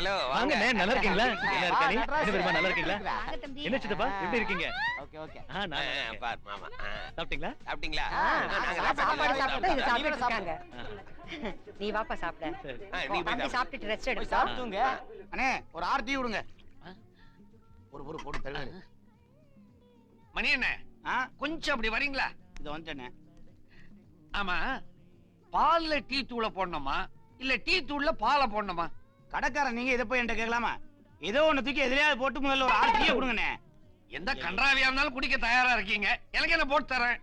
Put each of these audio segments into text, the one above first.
Hello வாங்க. அண்ணே, நல்லா இருக்கீங்களா? என்ன இருக்கா நீ? என்ன பெருமா நல்லா இருக்கீங்களா. என்ன சித்தப்பா? எப்படி இருக்கீங்க? Okay okay. ஆ நான் நல்லா இருக்கேன். பார் மாமா. சாப்பிட்டீங்களா? சாப்பிட்டீங்களா? நாங்கெல்லாம் சாப்பாடு சாப்பிட்டு இது சாப்பிட்டோம். சாப்பிட்டு இருக்காங்க. நீ வாப்பா சாப்பிட. நீ போய் தம்பி சாப்பிடு. சாப்பிட்டுட்டு ரெஸ்ட் போய் எடுப்பா. சாப்பிட்டுங்க. அண்ணே ஒரு ஆர்த்தி விடுங்க. ஒரு ஒரு போட்டு தருவாரு மணி என்ன ஆ? கொஞ்சம் அப்படி வரீங்களா? இது வந்துட்டேனே ஆமா. பால்ல டீ தூளை போடணுமா? இல்ல டீ தூள்ல பாலை போடணுமா? கடைக்காரன் நீங்க இதை போய் என்கிட்ட கேட்கலாமா? ஏதோ ஒண்ணு தூக்கி எதிரையாவது போட்டு முதல்ல ஒரு ஆர்த்தியே கொடுங்கண்ணே. எந்த கன்றாவியா இருந்தாலும் குடிக்க தயாரா இருக்கீங்க. எனக்கு என்ன போட்டு தரேன்?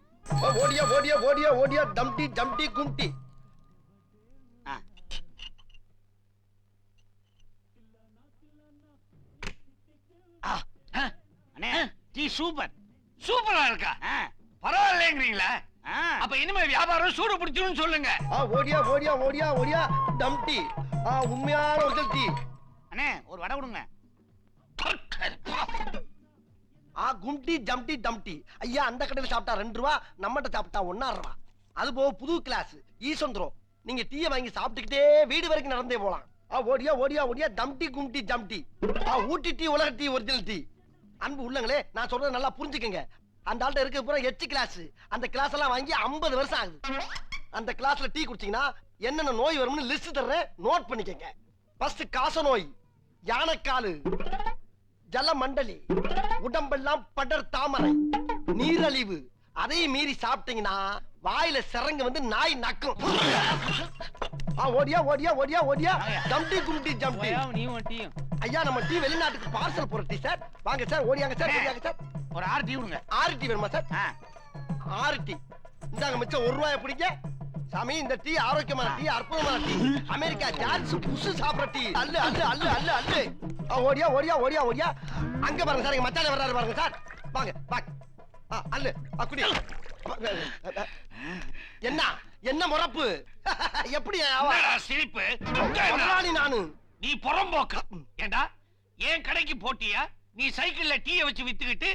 ஓடியா ஓடியா ஓடியா ஓடியா டம்டி டம்டி கும்டி. அண்ணே டீ சூப்பர். சூப்பரா இருக்கா? ஆ. பரவாயில்லைங்கிறீங்களா? அப்ப இனிமே வியாபாரம் சூடு பிடிச்சிடும் சொல்லுங்க. ஆ ஓடியா ஓடியா ஓடியா ஓடியா டம்டி ஆ உண்மையான ஒரிஜினல் டீ. அண்ணே ஒரு வடை கொடுங்க. ஆ கும்டி ஜம்டி டம்டி ஐயா அந்த கடையில சாப்பிட்டா ரெண்டு ரூபா நம்மகிட்ட சாப்பிட்டா ஒன்னா ரூபா. அது போக புது கிளாஸ் ஈசந்திரம். நீங்க டீயை வாங்கி சாப்பிட்டுக்கிட்டே வீடு வரைக்கும் நடந்தே போலாம். ஆ ஓடியா ஓடியா ஓடியா டம்டி கும்டி ஜம்டி ஆ ஊட்டி டீ உலக டீ ஒரிஜினல் டீ. அன்பு உள்ளங்களே நான் சொல்றது நல்லா புரிஞ்சுக்கங்க. அந்த ஆள்கிட்ட இருக்க பூரா எச்சு கிளாஸ் அந்த கிளாஸ் எல்லாம் வாங்கி 50 வருஷம் ஆகுது. அந்த கிளாஸ்ல டீ குடிச்சீங்கன்னா என்னென்ன நோய் வரும்னு லிஸ்ட் தர்றேன். நோட் பண்ணிக்கங்க ஃபர்ஸ்ட் காச நோய் யானைக்காலு ஜலமண்டலி உடம்பெல்லாம் படர் தாமரை நீரழிவு. அதையும் மீறி சாப்பிட்டீங்கன்னா வாயில சிறங்க வந்து நாய் நக்கும். ஓடியா ஓடியா ஓடியா ஓடியா. ஜம்டி கும்டி ஜம்டி. நீ டீயும். ஐயா நம்ம டீ வெளிநாட்டுக்கு பார்சல் போற டீ சார் வாங்க சார் ஓடியாங்க சார் ஓடியாங்க சார் ஒரு ஆர்த்தி விடுங்க. ஆறு டீ வேணுமா சார் ஆறு டீ. இந்தாங்க மிச்சம் ஒரு ரூபாய பிடிங்க. சாமி இந்த டீ ஆரோக்கியமான டீ அற்புதமான டீ. அமெரிக்கா ஜார்ஜ் புஷ் சாப்பிடுற டீ. அல்லு அல்லு அல்லு அல்லு அல்லு. ஓடியா ஓடியா ஓடியா ஓடியா. அங்க பாருங்க சார் எங்க மச்சான வர்றாரு பாருங்க சார் வாங்க வாங்க அல்லு குடி. என்ன? என்ன முறப்பு? எப்படி சிரிப்பு? நானு. நீ புறம்போக்க. ஏண்டா? ஏன் கடைக்கு போட்டியா? நீ சைக்கிள்ல டீய வச்சு வித்துக்கிட்டு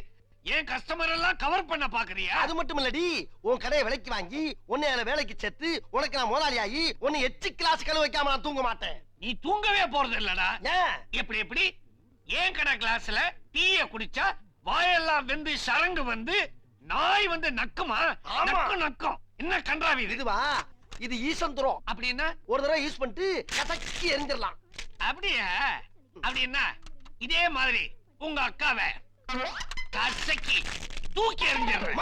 ஏன் கஸ்டமர் எல்லாம் கவர் பண்ண பாக்குறியா? அது மட்டும் இல்லடி உன் கடையை விலைக்கு வாங்கி உன்னை அதுல வேலைக்கு சேர்த்து உனக்கு நான் முதலாளி ஆகி உன்னை எச்சு கிளாஸ் கழுவ வைக்காம நான் தூங்க மாட்டேன். நீ தூங்கவே போறது இல்லடா. எப்படி எப்படி? ஏன் கடை கிளாஸ்ல டீய குடிச்சா வாயெல்லாம் வெந்து சரங்கு வந்து நாய் வந்து நக்குமா. நக்கும் நக்கும். என்ன கன்றாவி இது? இதுவா? இது ஈசந்துரம். அப்படின்னா ஒரு தடவை யூஸ் பண்ணிட்டு கசக்கி எரிஞ்சிடலாம். அப்படியா? அப்படின்னா இதே மாதிரி உங்க அக்காவை கசக்கி தூக்கி எறிஞ்சிடுறேன்.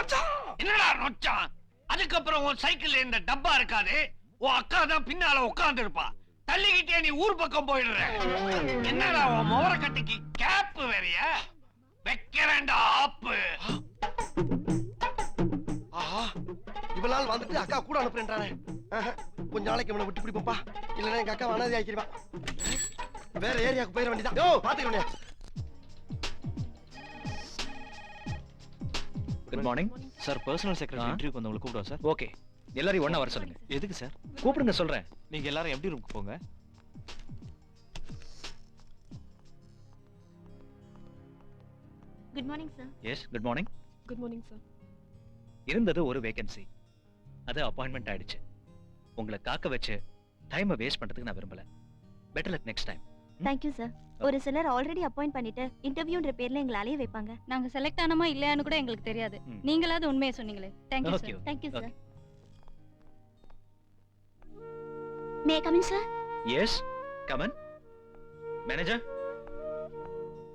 என்னடா நொச்சான் அதுக்கப்புறம் உன் சைக்கிள்ல இந்த டப்பா இருக்காது. உன் அக்கா தான் பின்னால உட்கார்ந்து இருப்பா. தள்ளிக்கிட்டே நீ ஊர் பக்கம் போயிடுற. என்னடா உன் முவர கட்டிக்கு கேப் வேறயா? வைக்கிறேன்டா ஆப்பு. ஆஹா நாள் வந்துட்டு அக்கா கூட அனுப்புறேன்றானே. கொஞ்ச நாளைக்கு இவனை விட்டு பிடிப்போம்ப்பா. இல்லைன்னா எங்க அக்கா அனாதை ஆக்கிடுவா. வேற ஏரியாவுக்கு போயிட வேண்டியதான் யோ பாத்துக்கிறேன் good morning sir personal. Secretary இன்டர்வியூக்கு வந்தவங்களை கூப்பிடுவோம் சார் ஓகே எல்லாரையும் ஒண்ணா வர சொல்லுங்க. எதுக்கு சார் கூப்பிடுங்க சொல்றேன். நீங்க எல்லாரும் எப்படி ரூமுக்கு போங்க? Good morning sir yes good morning good morning sir இருந்தது ஒரு வேகன்சி அது அப்பாயின்மெண்ட் ஆயிடுச்சு. உங்களை காக்க வச்சு டைமை வேஸ்ட் பண்றதுக்கு நான் விரும்பல. Better luck next time thank you sir ஒரு சிலர் ஆல்ரெடி அப்பாயிண்ட் பண்ணிட்டு இன்டர்வியூன்ற பேர்ல எங்களை அலைய வைப்பாங்க. நாங்க செலக்ட் ஆனோமா இல்லையான்னு கூட எங்களுக்கு தெரியாது. நீங்களாவது உண்மையை சொன்னீங்களே. Thank you Okay, sir thank you sir Okay. May come in sir yes come in manager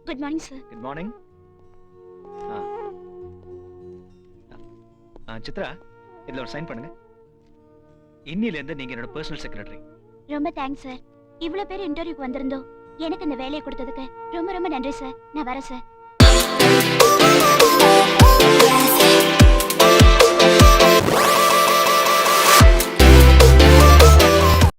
good morning sir good morning Chitra இதுல ஒரு சைன் பண்ணுங்க. இன்னில இருந்து நீங்க என்னோட பர்சனல் செக்ரட்டரி ரொம்ப தேங்க்ஸ் சார் இவ்வளவு பேர் இன்டர்வியூக்கு வந்திருந்தோம். எனக்கு இந்த வேலையை கொடுத்ததுக்கு ரொம்ப ரொம்ப நன்றி சார் நான் வரேன் சார்